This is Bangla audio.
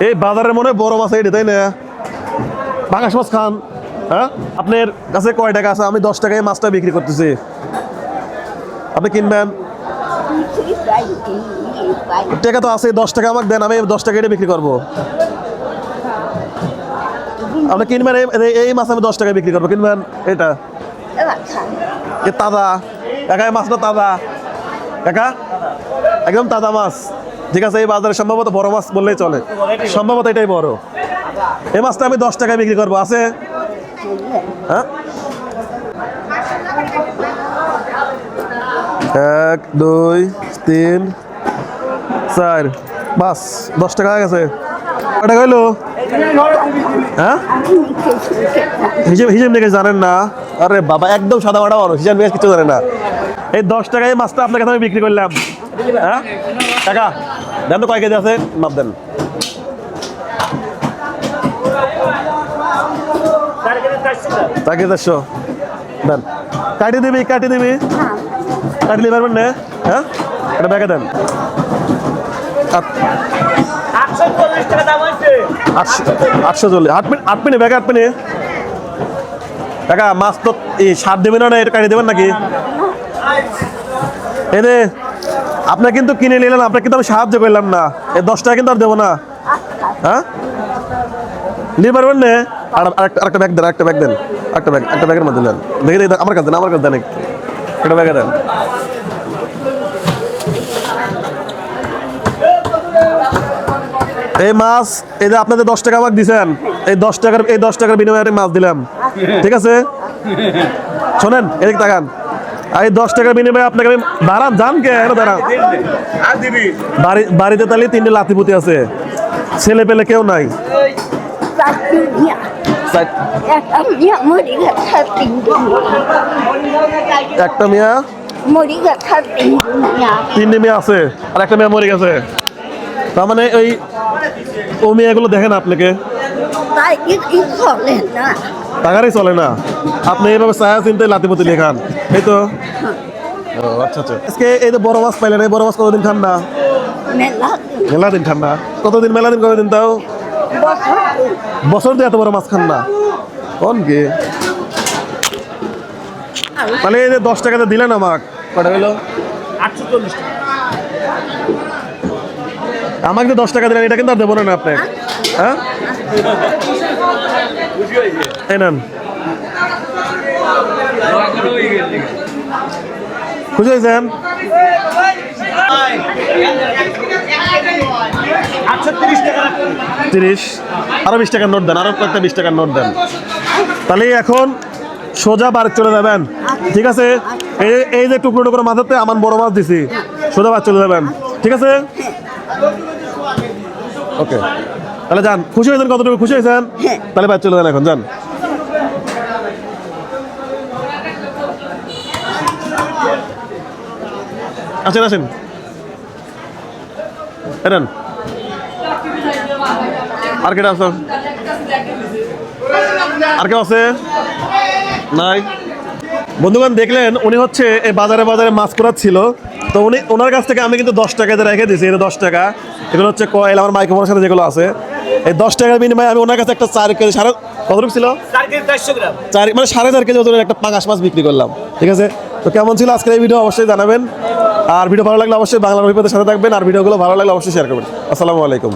এই বাজারের মনে বড় মাছ এইটা তাই না? পাঙাশ মাছ খান হ্যাঁ? আপনার কাছে কয় টাকা আছে? আমি দশ টাকায় মাছটা বিক্রি করতেছি। আপনি কিনবেন? টাকা তো আছে, দশ টাকা আমাকে দেন, আমি দশ টাকা এটা বিক্রি করব। আপনি কিনবেন, এই- মাছ আমি দশ টাকায় বিক্রি করব। কিনবেন, এটা। তাজা। একা মাছটা তাজা। একা? একদম তাজা মাছ। ঠিক আছে, এই বাজারে সম্ভবত বড় মাছ বললেই চলে। সম্ভবত এটাই বড়। এই মাছটা আমি দশ টাকায় বিক্রি করব। আছে? হ্যাঁ? এক, দুই, তিন, চার। বাস, দশ টাকা হয়ে গেছে। টাকা হইল? হ্যাঁ? হিসেব হিসেব নিকে জানেন না। আরে বাবা, একদম সাদা মাটা মানুষ। হিসাব কিছু জানে না। এই দশ টাকায় মাছটা আপনার কাছে আমি বিক্রি করলাম। হ্যাঁ? টাকা। দেন তো কয় কেজি আছে? মাপ দেন। চার কেজি চারশো। দেন। কাটি দিবি কাটি দিবি? কাটলি পারবেন না? হ্যাঁ? এটা ব্যাগে দেন। আট- আটশো চল্লিশ। আট মিনিট আট মিনিট, ব্যাগে আট মিনিট। টাকা মাছ তো এই সার দেবেন না এটা কাটি দেবেন নাকি? রে আপনার কিন্তু কিনে নিলেন, আপনাকে কিন্তু আমি সাহায্য করলাম না। এই দশ টাকা কিন্তু আর দেবো না। হ্যাঁ? নিয়ে পারবেন না? আর আরেকটা ব্যাগ দেন একটা ব্যাগ দেন একটা ব্যাগ একটা ব্যাগের মধ্যে দেন দেখে দেখে আমার কাছে দেন, আমার কাছে দেন একটা। ব্যাগে দেন। এই মাছ, এই যে আপনাদের দশ টাকা আমাকে দিছেন, এই দশ টাকার এই দশ টাকার বিনিময়ে মাছ দিলাম। ঠিক আছে? শোনেন, এদিকে তাকান। এই দশ টাকার বিনিময়ে আপনাকে আমি দাঁড়ান যান কে? এখানে দাঁড়ান। বাড়ি বাড়িতে তাহলে তিনটে লাতিপুতি আছে। ছেলে পেলে কেউ নাই। একটা মেয়া তিনটে মেয়ে। আছে আর একটা মেয়ে মরে গেছে। তার মানে ওই ও মেয়েগুলো দেখেন আপনাকে। টাকারই চলে না? আপনি এইভাবে ছায়া চিনতে লাতিপুতি নিয়ে খান। এই তো। আচ্ছা আচ্ছা। আজকে এই বড় মাছ পাইলেন এই বড় মাছ কতদিন খান না মেলা দিন খান না কতদিন মেলা দিন কতদিন তাও? বছর। দিয়ে এত বড় মাছ খান না। কোন কি তাহলে এই যে দশ টাকাতে দিলেন আমাক। কটা হলো আটশো চল্লিশ টাকা। আমাকে যে দশ টাকা দিলেন এটা কিন্তু আর দেবো না আপনি হ্যাঁ? এই নেন। হয়েছেন আটশো তিরিশ। টাকা আরও বিশ টাকার নোট দেন আরও কয়েকটা বিশ টাকার নোট দেন। তাহলে এখন সোজা বাড়ি চলে যাবেন। ঠিক আছে? এই এই যে টুকরো টুকরো মাথাতে আমার বড় মাছ দিছি সোজা বাড়ি চলে যাবেন। ঠিক আছে? ওকে। তাহলে যান খুশি হয়েছেন কতটুকু? খুশি হয়েছেন? তাহলে বাড়ি চলে যান এখন যান। আসেন আসেন। এরেন। আর কেটা আছে? আর কেউ আছে? নাই। বন্ধুগণ দেখলেন উনি হচ্ছে এই বাজারে বাজারে মাছ করাচ্ছিল তো উনি ওনার কাছ থেকে আমি কিন্তু দশ টাকাতে রেখে দিয়েছি এটা দশ টাকা। এগুলো হচ্ছে কয়েল আমার মাইক্রোফোনের সাথে যেগুলো আছে। এই দশ টাকার বিনিময়ে আমি ওনার কাছে একটা চার কেজি সাড়ে কতটুকু ছিল? চার মানে সাড়ে চার কেজি ওজনের একটা পাঙাশ মাছ বিক্রি করলাম। ঠিক আছে? তো কেমন ছিল আজকের এই ভিডিও অবশ্যই জানাবেন। আর ভিডিও ভালো লাগলে অবশ্যই বাংলা অভিজ্ঞতার সাথে থাকবেন। আর ভিডিওগুলো ভালো লাগলে অবশ্যই শেয়ার করবেন। আসসালামু আলাইকুম।